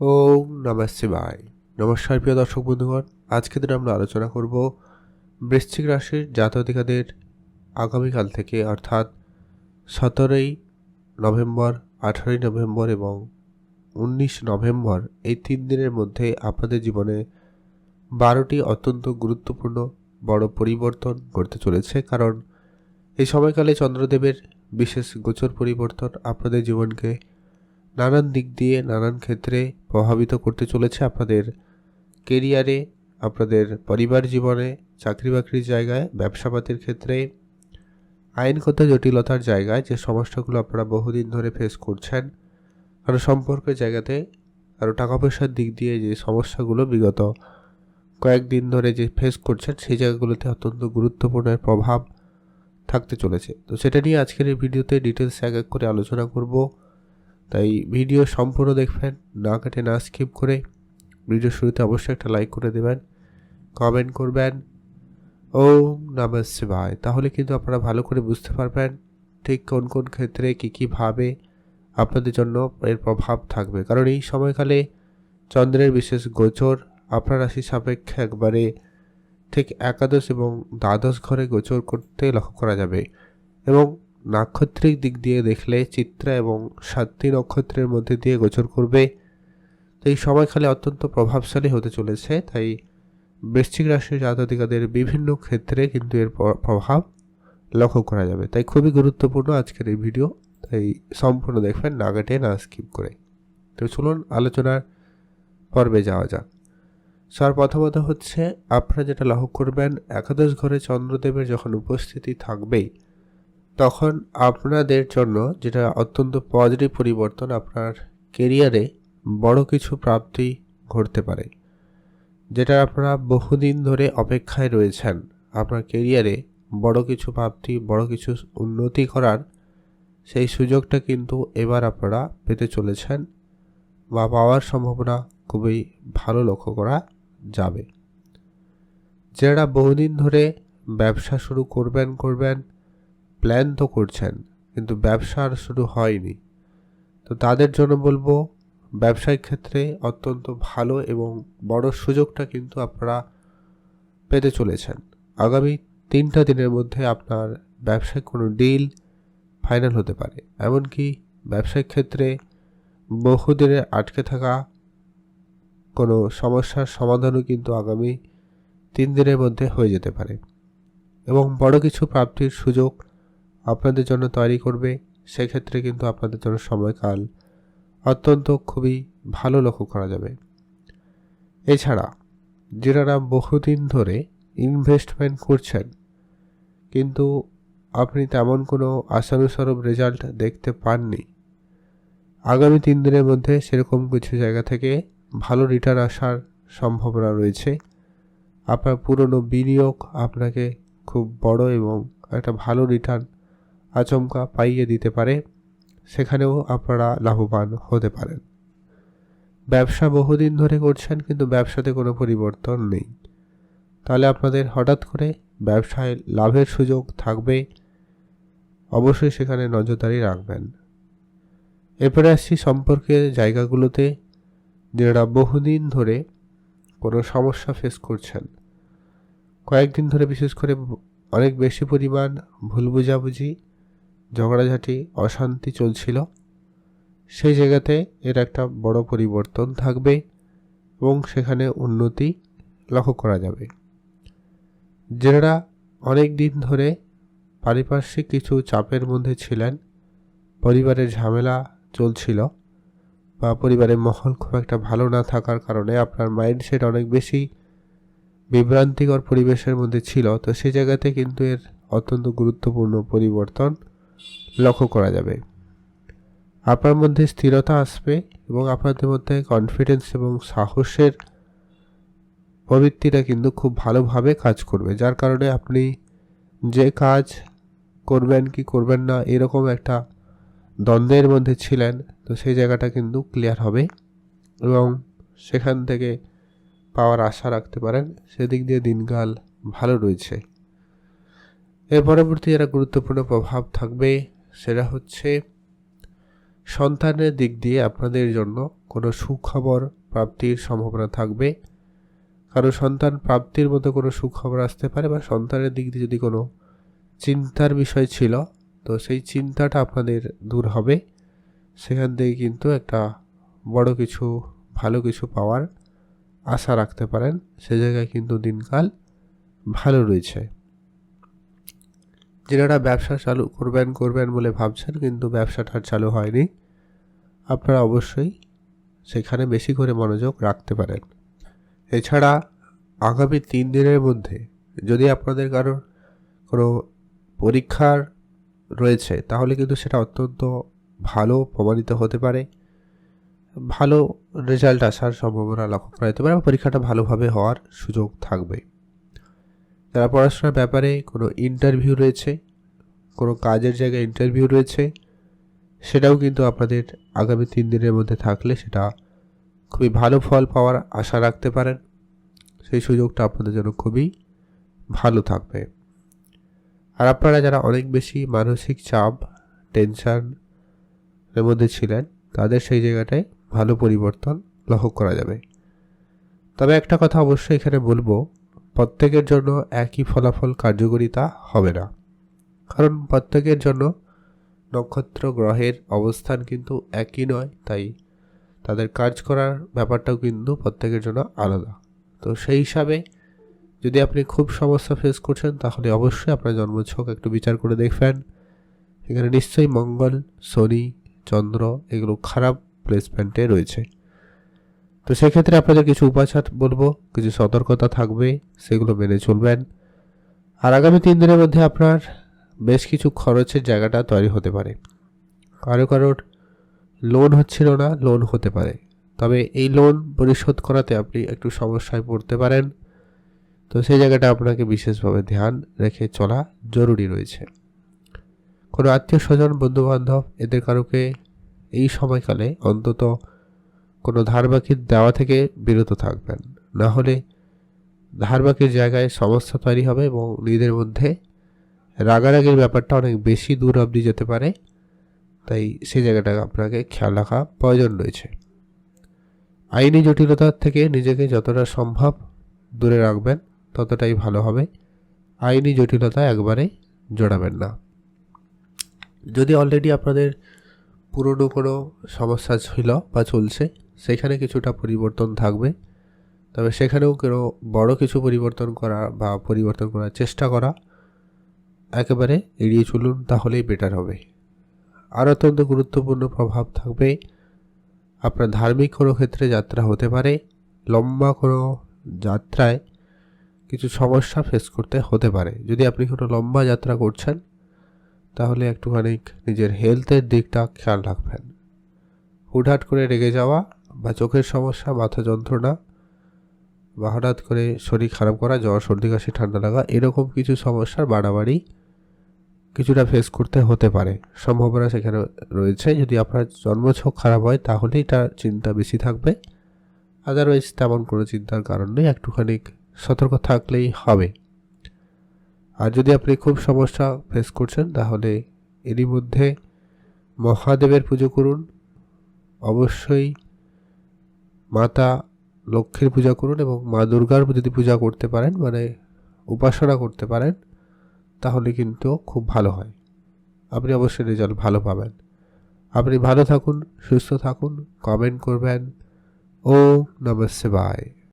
ওম নমঃ শিবায়। নমস্কার প্রিয় দর্শক বন্ধুগণ, আজকে দিন আমরা আলোচনা করব বৃশ্চিক রাশির জাতধিকাদের আগামীকাল থেকে, অর্থাৎ সতেরোই নভেম্বর, আঠারোই নভেম্বর এবং উনিশ নভেম্বর এই তিন দিনের মধ্যে আপনাদের জীবনে বারোটি অত্যন্ত গুরুত্বপূর্ণ বড় পরিবর্তন ঘটতে চলেছে। কারণ এই সময়কালে চন্দ্রদেবের বিশেষ গোচর পরিবর্তন আপনাদের জীবনকে নানান দিক দিয়ে নানান ক্ষেত্রে প্রভাবিত করতে চলেছে আপনাদের কেরিয়ারে, আপনাদের পরিবার জীবনে চাকরি বাকরির জায়গায়, ব্যবসাপাতির ক্ষেত্রে, আইনগত জটিলতার জায়গায় যে সমস্যাগুলো আপনারা বহুদিন ধরে ফেস করছেন, কারও সম্পর্কের জায়গাতে আরও টাকা পয়সার দিক দিয়ে যে সমস্যাগুলো বিগত কয়েকদিন ধরে যে ফেস করছেন, সেই জায়গাগুলোতে অত্যন্ত গুরুত্বপূর্ণ প্রভাব থাকতে চলেছে। তো সেটা নিয়ে আজকের এই ভিডিওতে ডিটেলস এক এক করে আলোচনা করব। তাই ভিডিও সম্পূর্ণ দেখবেন, না কেটে না স্কিপ করে ভিডিও শুরুতে অবশ্যই একটা লাইক করে দেবেন কমেন্ট করবেন। ও নমঃ শিবায়। তাহলে কিন্তু আপনারা ভালো করে বুঝতে পারবেন ঠিক কোন কোন ক্ষেত্রে কী কীভাবে আপনাদের জন্য এর প্রভাব থাকবে। কারণ এই সময়কালে চন্দ্রের বিশেষ গোচর আপনার রাশি সাপেক্ষে একবারে ঠিক একাদশ এবং দ্বাদশ ঘরে গোচর করতে লক্ষ্য করা যাবে। এবং নাক্ষত্রিক দিক দিয়ে দেখলে চিত্রা এবং সাতটি নক্ষত্রের মধ্যে দিয়ে গোচর করবে। তো এই সময়কালে অত্যন্ত প্রভাবশালী হতে চলেছে, তাই বৃশ্চিক রাশির জাতকাদের বিভিন্ন ক্ষেত্রে কিন্তু এর প্রভাব লক্ষ্য করা যাবে। তাই খুবই গুরুত্বপূর্ণ আজকের এই ভিডিও, তাই সম্পূর্ণ দেখবেন, না কেটে না স্কিপ করে। তো চলুন আলোচনার পর্বে যাওয়া যাক। স্যার প্রথমত হচ্ছে, আপনারা যেটা লক্ষ্য করবেন, একাদশ ঘরে চন্দ্রদেবের যখন উপস্থিতি থাকবেই তখন আপনাদের জন্য যেটা অত্যন্ত পজিটিভ পরিবর্তন আপনার কেরিয়ারে বড় কিছু প্রাপ্তি ঘটতে পারে, যেটা আপনারা বহুদিন ধরে অপেক্ষায় রয়েছেন। আপনার কেরিয়ারে বড় কিছু প্রাপ্তি, বড় কিছু উন্নতি করার সেই সুযোগটা কিন্তু এবার আপনারা পেতে চলেছেন বা পাওয়ার সম্ভাবনা খুবই ভালো লক্ষ্য করা যাবে। যারা বহুদিন ধরে ব্যবসা শুরু করবেন করবেন প্ল্যান তো করছেন, কিন্তু ব্যবসা আর শুরু হয়নি। তো তাদের জন্য বলব, ব্যবসায়িক ক্ষেত্রে অত্যন্ত ভালো এবং বড় সুযোগটা কিন্তু আপনারা পেতে চলেছেন। আগামী তিনটা দিনের মধ্যে আপনার ব্যবসায়িক কোনো ডিল ফাইনাল হতে পারে। এমনকি ব্যবসায়িক ক্ষেত্রে বহুদিনে আটকে থাকা কোনো সমস্যার সমাধানও কিন্তু আগামী তিন দিনের মধ্যে হয়ে যেতে পারে। এবং বড় কিছু প্রাপ্তির সুযোগ আপনাদের জন্য তৈরি করবে, সেক্ষেত্রে কিন্তু আপনাদের জন্য সময়কাল অত্যন্ত খুবই ভালো লক্ষ্য করা যাবে। এছাড়া যারা বহুদিন ধরে ইনভেস্টমেন্ট করছেন, কিন্তু আপনি তেমন কোনো আশানুস্বরূপ রেজাল্ট দেখতে পাননি। আগামী তিন দিনের মধ্যে সেরকম কিছু জায়গা থেকে ভালো রিটার্ন আসার সম্ভাবনা রয়েছে। আপনার পুরনো বিনিয়োগ আপনাকে খুব বড় এবং একটা ভালো রিটার্ন আচমকা পাইয়ে দিতে পারে, সেখানেও আপনারা লাভবান হতে পারেন। ব্যবসা বহুদিন ধরে করছেন, কিন্তু ব্যবসাতে কোনো পরিবর্তন নেই। তাহলে আপনাদের হঠাৎ করে ব্যবসায় লাভের সুযোগ থাকবে? অবশ্যই সেখানে নজরদারি রাখবেন। এরপরে আসছি সম্পর্কের জায়গাগুলোতে, যারা বহুদিন ধরে কোনো সমস্যা ফেস করছেন। কয়েকদিন ধরে বিশেষ করে অনেক বেশি পরিমাণ ভুল বুঝাবুঝি ঝগড়াঝাটি, অশান্তি চলছিল। সেই জায়গাতে এর একটা বড় পরিবর্তন থাকবে এবং সেখানে উন্নতি লক্ষ্য করা যাবে। যারা অনেক দিন ধরে পারিপার্শ্বিক কিছু চাপের মধ্যে ছিলেন। পরিবারের ঝামেলা চলছিল বা পরিবারের মহল খুব একটা ভালো না থাকার কারণে আপনার মাইন্ডসেট অনেক বেশি বিভ্রান্তিকর পরিবেশের মধ্যে ছিল। তো সে জায়গাতে কিন্তু এর অত্যন্ত গুরুত্বপূর্ণ পরিবর্তন লক্ষ্য করা যাবে। আপনার মধ্যে স্থিরতা আসবে এবং আপনাদের মধ্যে কনফিডেন্স এবং সাহসের প্রবৃত্তিটা কিন্তু খুব ভালোভাবে কাজ করবে। যার কারণে আপনি যে কাজ করবেন কি করবেন না এরকম একটা দ্বন্দ্বের মধ্যে ছিলেন, তো সেই জায়গাটা কিন্তু ক্লিয়ার হবে এবং সেখান থেকে পাওয়ার আশা রাখতে পারেন। সেদিক দিয়ে দিনকাল ভালো রয়েছে। এর পরবর্তী যারা গুরুত্বপূর্ণ প্রভাব থাকবে সেটা হচ্ছে সন্তানের দিক দিয়ে আপনাদের জন্য কোনো সুখবর প্রাপ্তির সম্ভাবনা থাকবে। কারও সন্তান প্রাপ্তির মতো কোনো সুখবর আসতে পারে বা সন্তানের দিক দিয়ে যদি কোনো চিন্তার বিষয় ছিল, তো সেই চিন্তাটা আপনাদের দূর হবে। সেখান থেকে কিন্তু একটা বড় কিছু, ভালো কিছু পাওয়ার আশা রাখতে পারেন। সে জায়গায় কিন্তু দিনকাল ভালো রয়েছে। যেনারা ব্যবসা চালু করবেন করবেন বলে ভাবছেন কিন্তু ব্যবসাটা চালু হয়নি, আপনারা অবশ্যই সেখানে বেশি করে মনোযোগ রাখতে পারেন। এছাড়া আগামী তিন দিনের মধ্যে যদি আপনাদের কারোর কোনো পরীক্ষার রয়েছে, তাহলে কিন্তু সেটা অত্যন্ত ভালো প্রমাণিত হতে পারে। ভালো রেজাল্ট আসার সম্ভাবনা লক্ষ্য করা যেতে পারে পরীক্ষাটা ভালোভাবে হওয়ার সুযোগ থাকবে। যারা পড়াশোনার ব্যাপারে কোনো ইন্টারভিউ রয়েছে, কোনো কাজের জায়গায় ইন্টারভিউ রয়েছে, সেটাও কিন্তু আপনাদের আগামী তিন দিনের মধ্যে থাকলে সেটা খুবই ভালো ফল পাওয়ার আশা রাখতে পারেন। সেই সুযোগটা আপনাদের জন্য খুবই ভালো থাকবে। আর আপনারা যারা অনেক বেশি মানসিক চাপ টেনশনের মধ্যে ছিলেন, তাদের সেই জায়গাটায় ভালো পরিবর্তন লক্ষ্য করা যাবে। তবে একটা কথা অবশ্যই এখানে বলব প্রত্যেকের জন্য একই ফলাফল কার্যকরিতা হবে না। কারণ প্রত্যেকের জন্য নক্ষত্র গ্রহের অবস্থান কিন্তু একই নয়, তাই তাদের কাজ করার ব্যাপারটাও কিন্তু প্রত্যেকের জন্য আলাদা। তো সেই হিসাবে যদি আপনি খুব সমস্যা ফেস করছেন, তাহলে অবশ্যই আপনার জন্মছক একটু বিচার করে দেখবেন। এখানে নিশ্চয়ই মঙ্গল, শনি, চন্দ্র এগুলো খারাপ প্লেসমেন্টে রয়েছে। তো সেক্ষেত্রে আপনাদের কিছু উপাচার বলব, কিছু সতর্কতা থাকবে, সেগুলো মেনে চলবেন। আর আগামী তিন দিনের মধ্যে আপনার বেশ কিছু খরচের জায়গাটা তৈরি হতে পারে। কারও কারোর লোন হচ্ছিল না লোন হতে পারে। তবে এই লোন পরিশোধ করাতে আপনি একটু সমস্যায় পড়তে পারেন। তো সেই জায়গাটা আপনাকে বিশেষভাবে ধ্যান রেখে চলা জরুরি রয়েছে। কোনো আত্মীয় স্বজন, বন্ধুবান্ধব, এদের কারোকে এই সময়কালে অন্তত কোনো ধার বাকি দেওয়া থেকে বিরত থাকবেন। না হলে ধার জায়গায় সমস্যা তৈরি হবে এবং নিজেদের মধ্যে রাগারাগির ব্যাপারটা অনেক বেশি দূর অবধি যেতে পারে। তাই সেই জায়গাটা আপনাকে খেয়াল রাখা প্রয়োজন রয়েছে। আইনি জটিলতার থেকে নিজেকে যতটা সম্ভব দূরে রাখবেন, ততটাই ভালো হবে। আইনি জটিলতা একবারে জড়াবেন না। যদি অলরেডি আপনাদের পুরনো কোনো সমস্যা ছিল বা চলছে সেখানে কিছুটা পরিবর্তন থাকবে। তবে সেখানেও কোনো বড় কিছু পরিবর্তন করা বা পরিবর্তন করার চেষ্টা করা একেবারে এড়িয়ে চলুন, তাহলেই বেটার হবে। আর অত্যন্ত গুরুত্বপূর্ণ প্রভাব থাকবে, আপনার ধার্মিক কোনো ক্ষেত্রে যাত্রা হতে পারে, লম্বা কোনো যাত্রায় কিছু সমস্যা ফেস করতে হতে পারে। যদি আপনি কোনো লম্বা যাত্রা করছেন, তাহলে একটুখানি নিজের হেলথের দিকটা খেয়াল রাখবেন। হুটহাট করে রেগে যাওয়া বা চোখের সমস্যা, মাথা যন্ত্রণা, বা হঠাৎ করে শরীর খারাপ করা, জ্বর, সর্দি, কাশি, ঠান্ডা লাগা, এরকম কিছু সমস্যার বাড়াবাড়ি কিছুটা ফেস করতে হতে পারে। সম্ভাবনা সেখানে রয়েছে। যদি আপনার জন্মছক খারাপ হয়, তাহলে এটা চিন্তা বেশি থাকবে। আদারওয়াইজ তেমন কোনো চিন্তার কারণ নেই। একটুখানি সতর্ক থাকলেই হবে। আর যদি আপনি খুব সমস্যা ফেস করছেন, তাহলে এরই মধ্যে মহাদেবের পুজো করুন। অবশ্যই মাতা লক্ষ্মীর পূজা করুন এবং মা দুর্গার যদি পূজা করতে পারেন মানে উপাসনা করতে পারেন, তাহলে কিন্তু খুব ভালো হয়। আপনি অবশ্যই রেজাল্ট ভালো পাবেন। আপনি ভালো থাকুন, সুস্থ থাকুন কমেন্ট করবেন। ও নমস্তে বাই